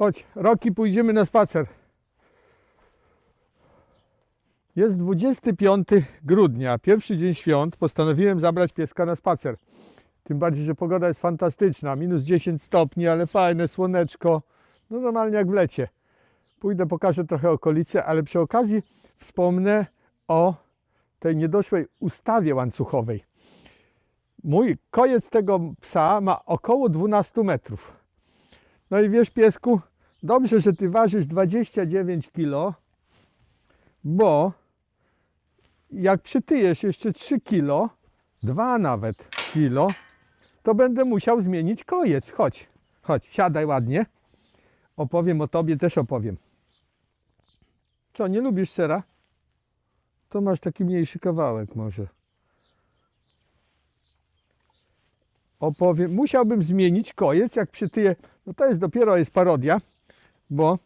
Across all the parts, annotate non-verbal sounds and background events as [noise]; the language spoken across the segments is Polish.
Chodź, Roki, pójdziemy na spacer. Jest 25 grudnia, pierwszy dzień świąt. Postanowiłem zabrać pieska na spacer. Tym bardziej, że pogoda jest fantastyczna. Minus 10 stopni, ale fajne słoneczko. No normalnie jak w lecie. Pójdę, pokażę trochę okolice, ale przy okazji wspomnę o tej niedoszłej ustawie łańcuchowej. Mój kojec tego psa ma około 12 metrów. No i wiesz, piesku, dobrze, że ty ważysz 29 kg, bo jak przytyjesz jeszcze 3 kg, 2 nawet kilo, to będę musiał zmienić kojec. Chodź, chodź, siadaj ładnie. Opowiem o tobie, też opowiem. Co, nie lubisz sera? To masz taki mniejszy kawałek może. Opowiem. Musiałbym zmienić kojec, jak przytyję. No to jest dopiero jest parodia, bo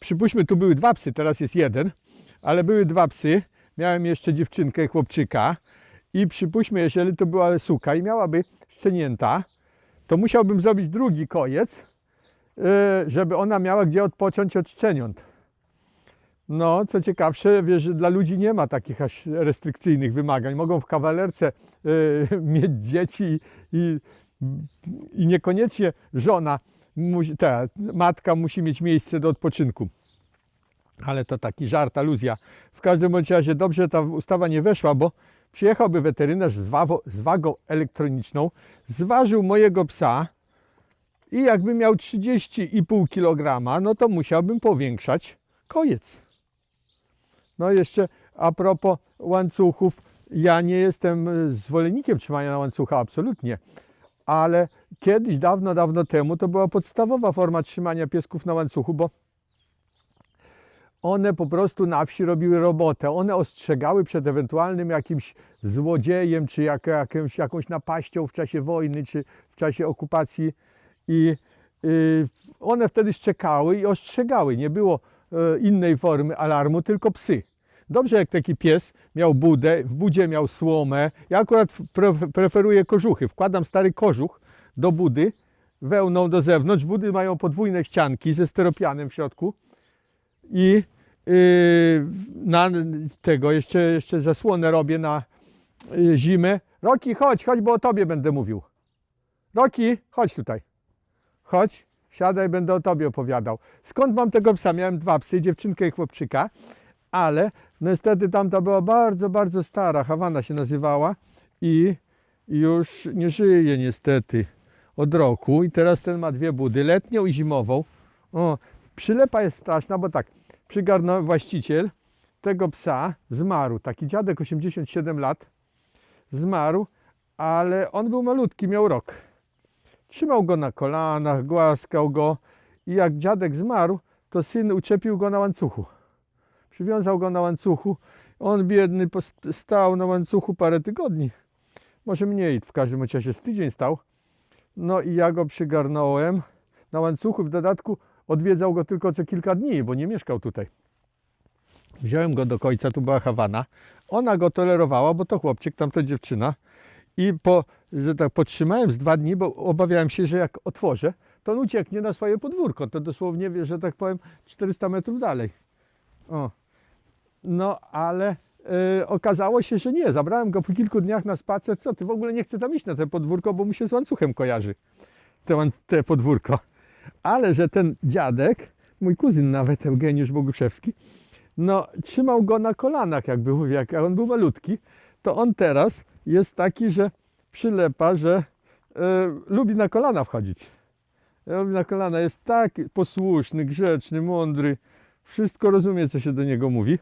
przypuśćmy, tu były dwa psy, teraz jest jeden, ale były dwa psy. Miałem jeszcze dziewczynkę, chłopczyka i przypuśćmy, jeżeli to była suka i miałaby szczenięta, to musiałbym zrobić drugi kojec, yy, żeby ona miała gdzie odpocząć od szczeniąt. No, co ciekawsze, wiesz, dla ludzi nie ma takich aż restrykcyjnych wymagań. Mogą w kawalerce yy, [laughs] mieć dzieci i, i niekoniecznie żona, ta, matka musi mieć miejsce do odpoczynku. Ale to taki żart, aluzja. W każdym bądź razie dobrze ta ustawa nie weszła, bo przyjechałby weterynarz z, wawo, z wagą elektroniczną, zważył mojego psa i jakby miał 30,5 kg, no to musiałbym powiększać kojec. No jeszcze a propos łańcuchów, ja nie jestem e, zwolennikiem trzymania na łańcucha, absolutnie. Ale kiedyś, dawno, dawno temu, to była podstawowa forma trzymania piesków na łańcuchu, bo one po prostu na wsi robiły robotę. One ostrzegały przed ewentualnym jakimś złodziejem, czy jak, jakimś, jakąś napaścią w czasie wojny, czy w czasie okupacji. I y, one wtedy szczekały i ostrzegały. Nie było e, innej formy alarmu, tylko psy. Dobrze, jak taki pies miał budę, w budzie miał słomę. Ja akurat pre- preferuję kożuchy. Wkładam stary kożuch do budy, wełną do zewnątrz. Budy mają podwójne ścianki ze steropianem w środku i yy, na tego jeszcze, jeszcze zasłonę robię na yy, zimę. Roki, chodź, chodź, bo o tobie będę mówił. Roki, chodź tutaj. Chodź, siadaj, będę o tobie opowiadał. Skąd mam tego psa? Miałem dwa psy, dziewczynkę i chłopczyka, ale niestety tamta była bardzo, bardzo stara. Hawana się nazywała i już nie żyje niestety od roku. I teraz ten ma dwie budy, letnią i zimową. O, przylepa jest straszna, bo tak, przygarnął właściciel tego psa, zmarł. Taki dziadek, 87 lat, zmarł, ale on był malutki, miał rok. Trzymał go na kolanach, głaskał go i jak dziadek zmarł, to syn uczepił go na łańcuchu. Przywiązał go na łańcuchu. On biedny stał na łańcuchu parę tygodni. Może mniej, w każdym razie z tydzień stał. No i ja go przygarnąłem na łańcuchu. W dodatku odwiedzał go tylko co kilka dni, bo nie mieszkał tutaj. Wziąłem go do końca, tu była Hawana. Ona go tolerowała, bo to chłopczyk, tamto dziewczyna. I po, że tak podtrzymałem z dwa dni, bo obawiałem się, że jak otworzę, to on ucieknie na swoje podwórko. To dosłownie, że tak powiem, 400 metrów dalej. O. No, ale y, okazało się, że nie. Zabrałem go po kilku dniach na spacer. Co, ty w ogóle nie chce tam iść na te podwórko, bo mu się z łańcuchem kojarzy. Te, podwórko. Ale że ten dziadek, mój kuzyn nawet, Eugeniusz Boguszewski, no, trzymał go na kolanach, jakby mówię, jak on był malutki, to on teraz jest taki, że przylepa, że e, lubi na kolana wchodzić. Lubi na kolana, jest tak posłuszny, grzeczny, mądry, wszystko rozumie, co się do niego mówi.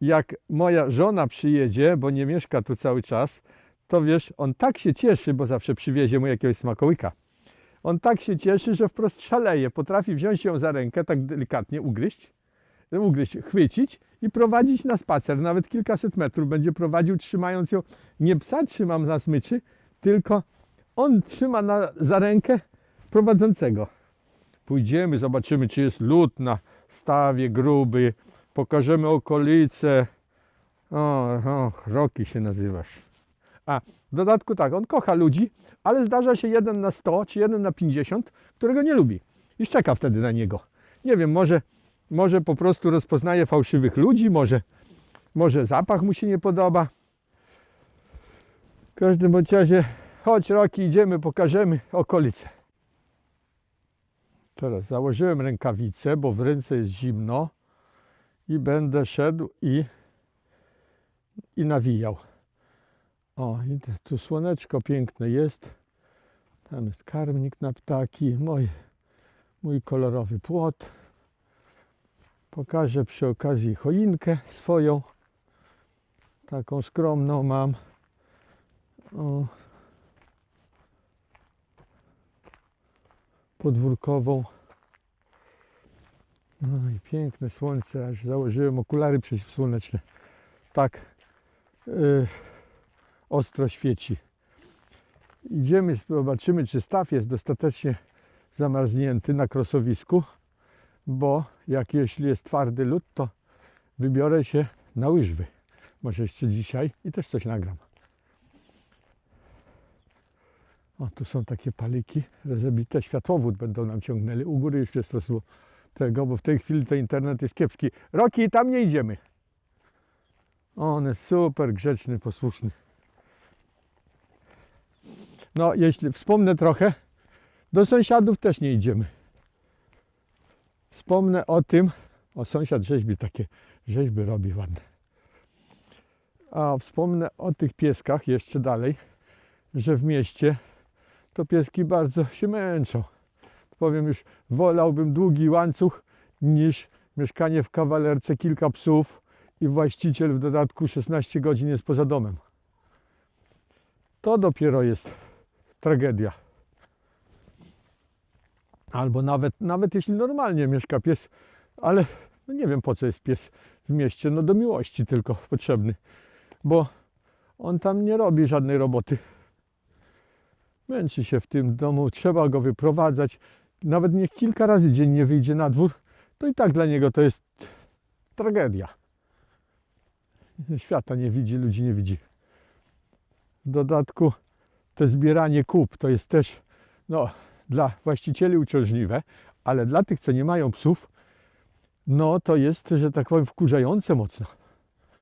Jak moja żona przyjedzie, bo nie mieszka tu cały czas, to wiesz, on tak się cieszy, bo zawsze przywiezie mu jakiegoś smakołyka. On tak się cieszy, że wprost szaleje. Potrafi wziąć ją za rękę, tak delikatnie ugryźć, ugryźć, chwycić i prowadzić na spacer. Nawet kilkaset metrów będzie prowadził, trzymając ją. Nie psa trzymam na smyczy, tylko on trzyma na, za rękę prowadzącego. Pójdziemy, zobaczymy, czy jest lód na stawie gruby. Pokażemy okolice. O, o, Roki się nazywasz. A, W dodatku tak, on kocha ludzi, ale zdarza się jeden na 100 czy jeden na 50, którego nie lubi i szczeka wtedy na niego. Nie wiem, może, może po prostu rozpoznaje fałszywych ludzi, może, może zapach mu się nie podoba. W każdym bądź razie, chodź Roki, idziemy, pokażemy okolice. Teraz założyłem rękawice, bo w ręce jest zimno i będę szedł i, i nawijał. O, i tu słoneczko piękne jest. Tam jest karmnik na ptaki, mój, mój kolorowy płot. Pokażę przy okazji choinkę swoją. Taką skromną mam. O. Podwórkową. Piękne słońce, aż założyłem okulary przeciwsłoneczne. Tak yy, ostro świeci. Idziemy, zobaczymy, czy staw jest dostatecznie zamarznięty na krosowisku, bo jak jeśli jest twardy lód, to wybiorę się na łyżwy. Może jeszcze dzisiaj i też coś nagram. O, tu są takie paliki rozebite. Światłowód będą nam ciągnęli. U góry jeszcze jest rosło tego, bo w tej chwili to internet jest kiepski. Roki, tam nie idziemy. On jest super grzeczny, posłuszny. No, jeśli wspomnę trochę, do sąsiadów też nie idziemy. Wspomnę o tym, o sąsiad rzeźbi, takie rzeźby robi ładne. A wspomnę o tych pieskach jeszcze dalej, że w mieście to pieski bardzo się męczą. Powiem już, wolałbym długi łańcuch niż mieszkanie w kawalerce, kilka psów i właściciel w dodatku 16 godzin jest poza domem. To dopiero jest tragedia. Albo nawet, nawet jeśli normalnie mieszka pies, ale no nie wiem po co jest pies w mieście, no do miłości tylko potrzebny, bo on tam nie robi żadnej roboty. Męczy się w tym domu, trzeba go wyprowadzać. Nawet niech kilka razy dziennie wyjdzie na dwór, to i tak dla niego to jest tragedia. Świata nie widzi, ludzi nie widzi. W dodatku to zbieranie kup to jest też no, dla właścicieli uciążliwe, ale dla tych, co nie mają psów, no to jest, że tak powiem, wkurzające mocno.